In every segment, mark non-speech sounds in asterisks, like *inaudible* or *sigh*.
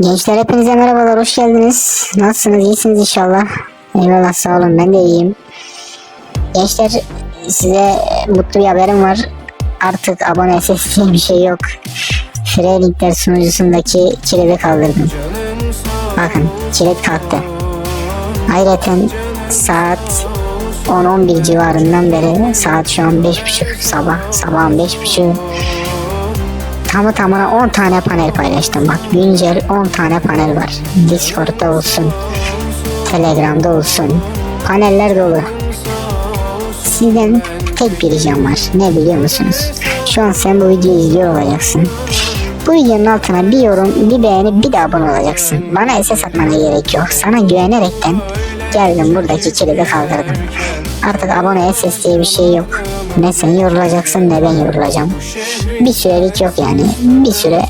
Gençler hepinize merhabalar, hoş geldiniz. Nasılsınız, iyisiniz inşallah. Eyvallah, sağ olun, ben de iyiyim. Gençler, size mutlu bir haberim var. Artık abone SS bir şey yok. Free Linkler sunucusundaki kilidi kaldırdım. Bakın, kilit kalktı. Ayrıca saat 10-11 civarından beri, saat şu an 5.30 sabah, sabahın 5.30 Tamı tamına 10 tane panel paylaştım. Bak güncel 10 tane panel var. Discord'da olsun, Telegram'da olsun. Paneller dolu. Sizden tek bir ricam var. Ne biliyor musunuz? Şu an sen bu videoyu izliyor olacaksın. Bu videonun altına bir yorum, bir beğeni, bir de abone olacaksın. Bana SS atmana gerek yok. Sana güvenerekten geldim buradaki kilidi kaldırdım. Artık abone SS diye bir şey yok. Ne sen yorulacaksın ne ben yorulacağım. Bir sürelik yok yani. Bir süre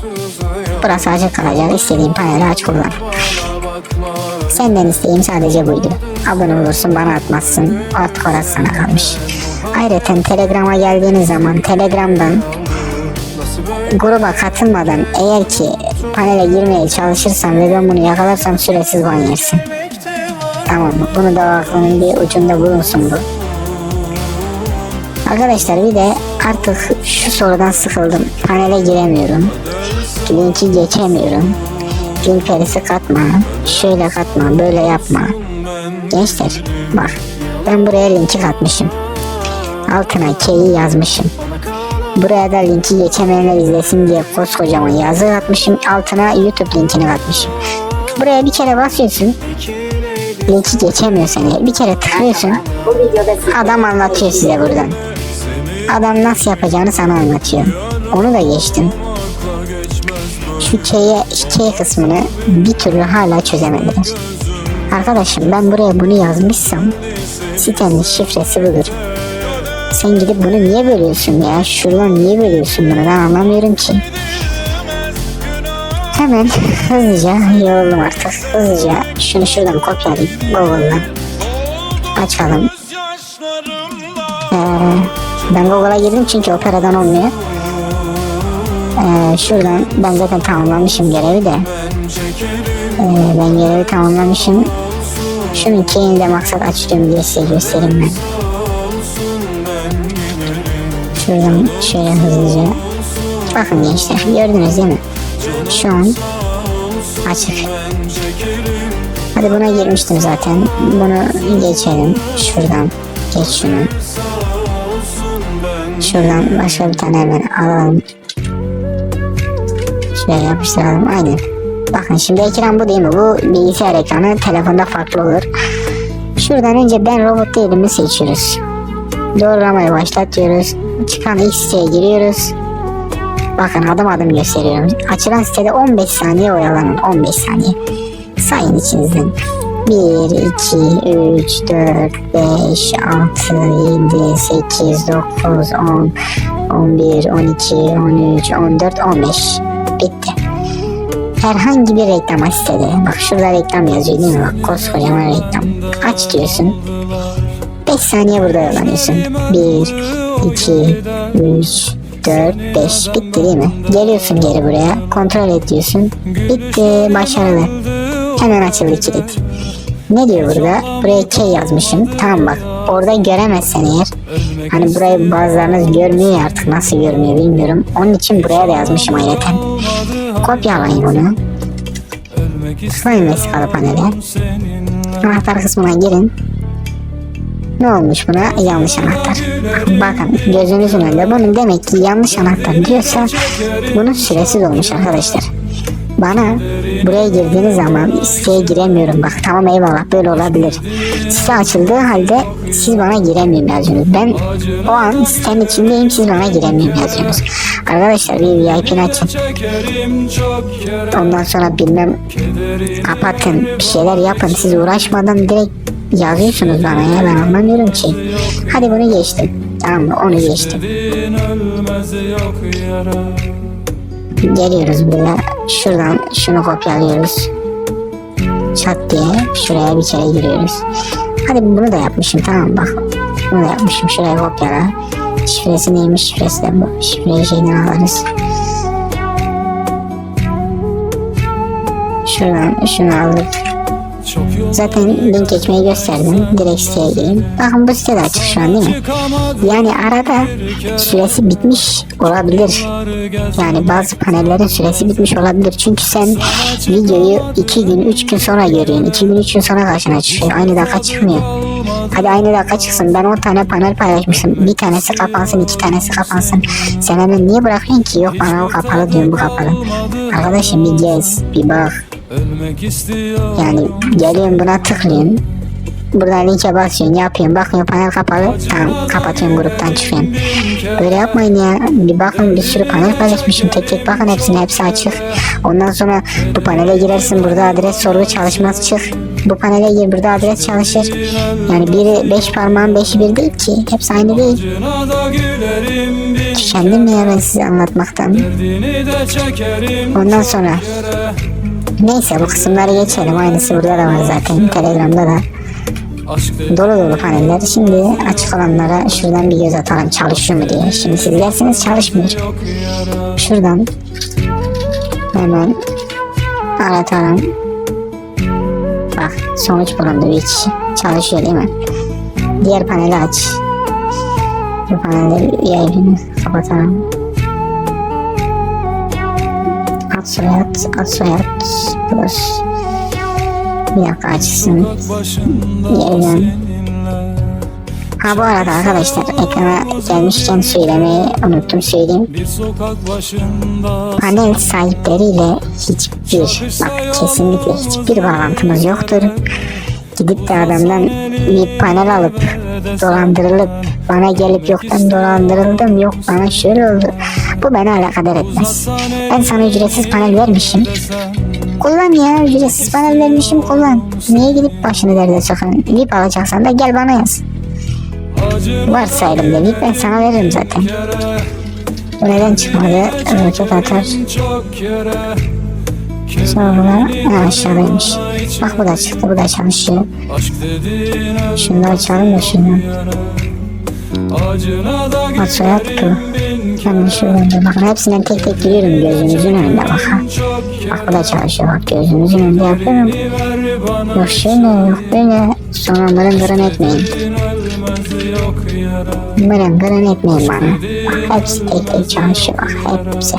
burası açık kalacak. İstediğin paneli aç kullan. Senden isteğim sadece buydu. Abone olursun bana atmazsın. Artık orası sana kalmış. Ayrıca Telegram'a geldiğiniz zaman Telegram'dan gruba katılmadan eğer ki panele girmeye çalışırsan ve ben bunu yakalarsam süresiz ban yersin. Tamam mı? Bunu da aklının bir ucunda bulunsun bu. Arkadaşlar bir de artık şu sorudan sıkıldım. Panele giremiyorum. Linki geçemiyorum. Link perisi katma. Şöyle katma. Böyle yapma. Gençler bak. Ben buraya linki katmışım. Altına K'yi yazmışım. Buraya da linki geçemeyenler izlesin diye koskocaman yazı atmışım. Altına YouTube linkini katmışım. Buraya bir kere basıyorsun. Linki geçemiyorsan eğer bir kere tıklıyorsun. Adam anlatıyor size buradan. Adam nasıl yapacağını sana anlatıyor. Onu da geçtim. Şu K'ye, K kısmını bir türlü hala çözemediler. Arkadaşım ben buraya bunu yazmışsam sitenin şifresi budur. Sen gidip bunu niye bölüyorsun ya? Şuradan niye bölüyorsun bunu ben anlamıyorum ki. Hemen *laughs* hızlıca yoruldum artık. Hızlıca şunu şuradan kopyalayıp Google'dan açalım. Ee, ben Google'a girdim çünkü operadan olmuyor. Ee, şuradan ben zaten tamamlamışım görevi de. Ee, ben görevi tamamlamışım. Şunun keyini de maksat açıyorum diye size göstereyim ben. Şuradan şöyle hızlıca. Bakın gençler gördünüz değil mi? Şu an açık. Hadi buna girmiştim zaten. Bunu geçelim. Şuradan geç şunu. Şuradan başka bir tane hemen alalım. Şöyle yapıştıralım. Aynen. Bakın şimdi ekran bu değil mi? Bu bilgisayar ekranı. Telefonda farklı olur. Şuradan önce ben robot değilimi seçiyoruz. Doğrulamayı başlatıyoruz. Çıkan X siteye giriyoruz. Bakın adım adım gösteriyorum. Açılan sitede 15 saniye oyalanın. 15 saniye. Sayın içinizden. 1, 2, 3, 4, 5, 6, 7, 8, 9, 10, 11, 12, 13, 14, 15. Bitti. Herhangi bir reklam sitede. Bak şurada reklam yazıyor değil mi? Bak koskocaman reklam. Aç diyorsun. 5 saniye burada oyalanıyorsun. 1, 2, 3, 4, 5. Bitti değil mi? Geliyorsun geri buraya. Kontrol et diyorsun. Bitti. Başarılı. Hemen açıldı kilit. Ne diyor burada? Buraya K yazmışım. Tamam bak. Orada göremezsen eğer. Hani burayı bazılarınız görmüyor artık. Nasıl görmüyor bilmiyorum. Onun için buraya da yazmışım ayrıca. Kopyalayın bunu. Tıklayın vesikalı panele. Anahtar kısmına girin. Ne olmuş buna? Yanlış anahtar. Bakın gözünüzün önünde bunun demek ki yanlış anahtar diyorsa bunun süresi dolmuş arkadaşlar. Bana buraya girdiğiniz zaman siteye giremiyorum. Bak tamam eyvallah böyle olabilir. Site açıldığı halde siz bana giremiyorum yazıyorsunuz. Ben o an sitenin içindeyim siz bana giremiyorum yazıyorsunuz. Arkadaşlar bir VIP açın. Ondan sonra bilmem kapatın bir şeyler yapın. Siz uğraşmadan direkt yazıyorsunuz bana ya ben anlamıyorum ki. Hadi bunu geçtim. Tamam mı? Onu geçtim. Geliyoruz buraya. Şuradan şunu kopyalıyoruz. Çat diye şuraya bir kere giriyoruz. Hadi bunu da yapmışım tamam bak. Bunu da yapmışım. Şuraya kopyala. Şifresi neymiş? Şifresi de bu. Şifreyi şeyden alırız. Şuradan şunu alıp Zaten link geçmeyi gösterdim. Direkt siteye gireyim. Bakın bu site de açık şu an değil mi? Yani arada süresi bitmiş olabilir. Yani bazı panellerin süresi bitmiş olabilir. Çünkü sen videoyu 2 gün 3 gün sonra görüyorsun. 2 gün 3 gün sonra karşına çıkıyor. Aynı dakika çıkmıyor. Hadi aynı dakika çıksın. Ben 10 tane panel paylaşmışım. Bir tanesi kapansın, iki tanesi kapansın. Sen hemen niye bırakıyorsun ki? Yok bana o kapalı diyorum bu kapalı. Arkadaşım bir gez, bir bak. Yani geliyorum buna tıklıyorum. Buradan linke basıyorsun, yapıyorsun, bakıyorsun panel kapalı, tamam kapatıyorum gruptan çıkıyorum. Böyle yapmayın ya, bir bakın bir sürü panel paylaşmışım, tek tek bakın hepsine, hepsi açık. Ondan sonra bu panele girersin, burada adres sorgu çalışmaz çık. Bu panele gir, burada adres çalışır. Yani biri beş parmağın beşi bir değil ki, hepsi aynı değil. Acına da gülerim bir Kendim mi ya ben size anlatmaktan. Ondan sonra neyse bu kısımları geçelim, aynısı burada da var zaten, telegramda da. Dolu dolu paneller. Şimdi açık olanlara şuradan bir göz atalım çalışıyor mu diye. Şimdi siz derseniz çalışmıyor. Şuradan hemen aratalım. Bak sonuç bulundu bir kişi. Çalışıyor değil mi? Diğer paneli aç. Bu panelde yayını kapatalım. Ad soyad, ad soyad, plus. Bir dakika açsın. Ha bu arada arkadaşlar ekrana gelmişken söylemeyi unuttum söyleyeyim. Panel sahipleriyle hiçbir bak kesinlikle hiçbir bağlantımız yoktur. Gidip de adamdan bir panel alıp dolandırılıp bana gelip yoktan dolandırıldım yok bana şöyle oldu. Bu beni alakadar etmez. Ben sana ücretsiz panel vermişim. Kullan ya ücretsiz panel vermişim kullan. Niye gidip başını derde sokan? VIP alacaksan da gel bana yaz. Varsa elimde VIP ben sana veririm zaten. neden çıkmadı? Roket atar. Sonra ha, aşağıdaymış. Bak bu da çıktı bu da çalışıyor. Şunu da açalım da şunu. Acına da bin Hemen şuradan da bakın hepsinden tek tek giriyorum gözünüzün önünde bak ha. çok Bak bu da çalışıyor bak gözünüzün önünde yapıyorum. Yok şöyle yok böyle. Sonra mırın kırın etmeyin. Mırın kırın etmeyin bana. Bak hepsi tek tek çalışıyor bak hepsi.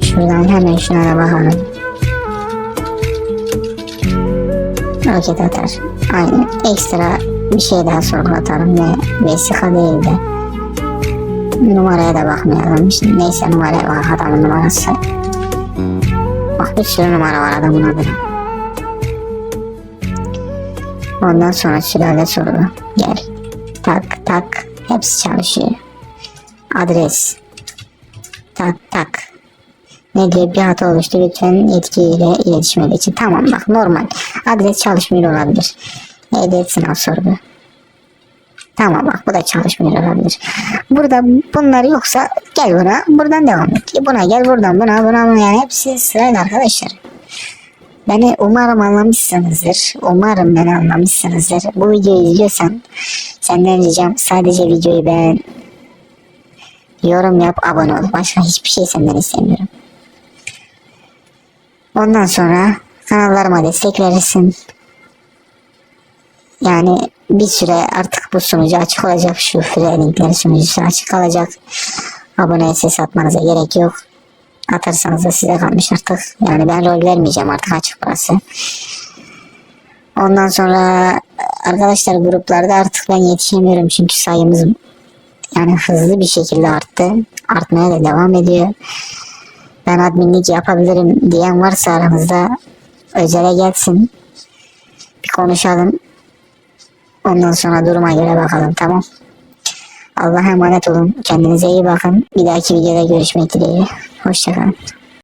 Şuradan hemen şuna da bakalım. Roket atar. Aynen. Ekstra bir şey daha sorgulatalım ne vesika değil de. Numaraya da bakmayalım. Şimdi neyse numaraya bak adamın numarası. Bak bir sürü numara var adamın adına. Ondan sonra sülale sorgu. Gel. Tak tak. Hepsi çalışıyor. Adres. Tak tak. Ne diyor bir hata oluştu lütfen yetkiyle iletişime geçin. Tamam bak normal. Adres çalışmıyor olabilir. Ehliyet sınav sorgu. Tamam bak bu da çalışmıyor olabilir. Burada bunlar yoksa gel buna buradan devam et. Buna gel buradan buna buna buna yani hepsi sırayla arkadaşlar. Beni umarım anlamışsınızdır. Umarım beni anlamışsınızdır. Bu videoyu izliyorsan senden ricam sadece videoyu beğen. Yorum yap, abone ol. Başka hiçbir şey senden istemiyorum. Ondan sonra kanallarıma destek verirsin. Yani bir süre artık bu sunucu açık olacak. Şu free linkler sunucusu açık kalacak. Abone ses atmanıza gerek yok. Atarsanız da size kalmış artık. Yani ben rol vermeyeceğim artık açık burası. Ondan sonra arkadaşlar gruplarda artık ben yetişemiyorum çünkü sayımız yani hızlı bir şekilde arttı. Artmaya da devam ediyor. Ben adminlik yapabilirim diyen varsa aranızda özele gelsin. Bir konuşalım. Ondan sonra duruma göre bakalım tamam. Allah'a emanet olun. Kendinize iyi bakın. Bir dahaki videoda görüşmek dileğiyle. Hoşçakalın.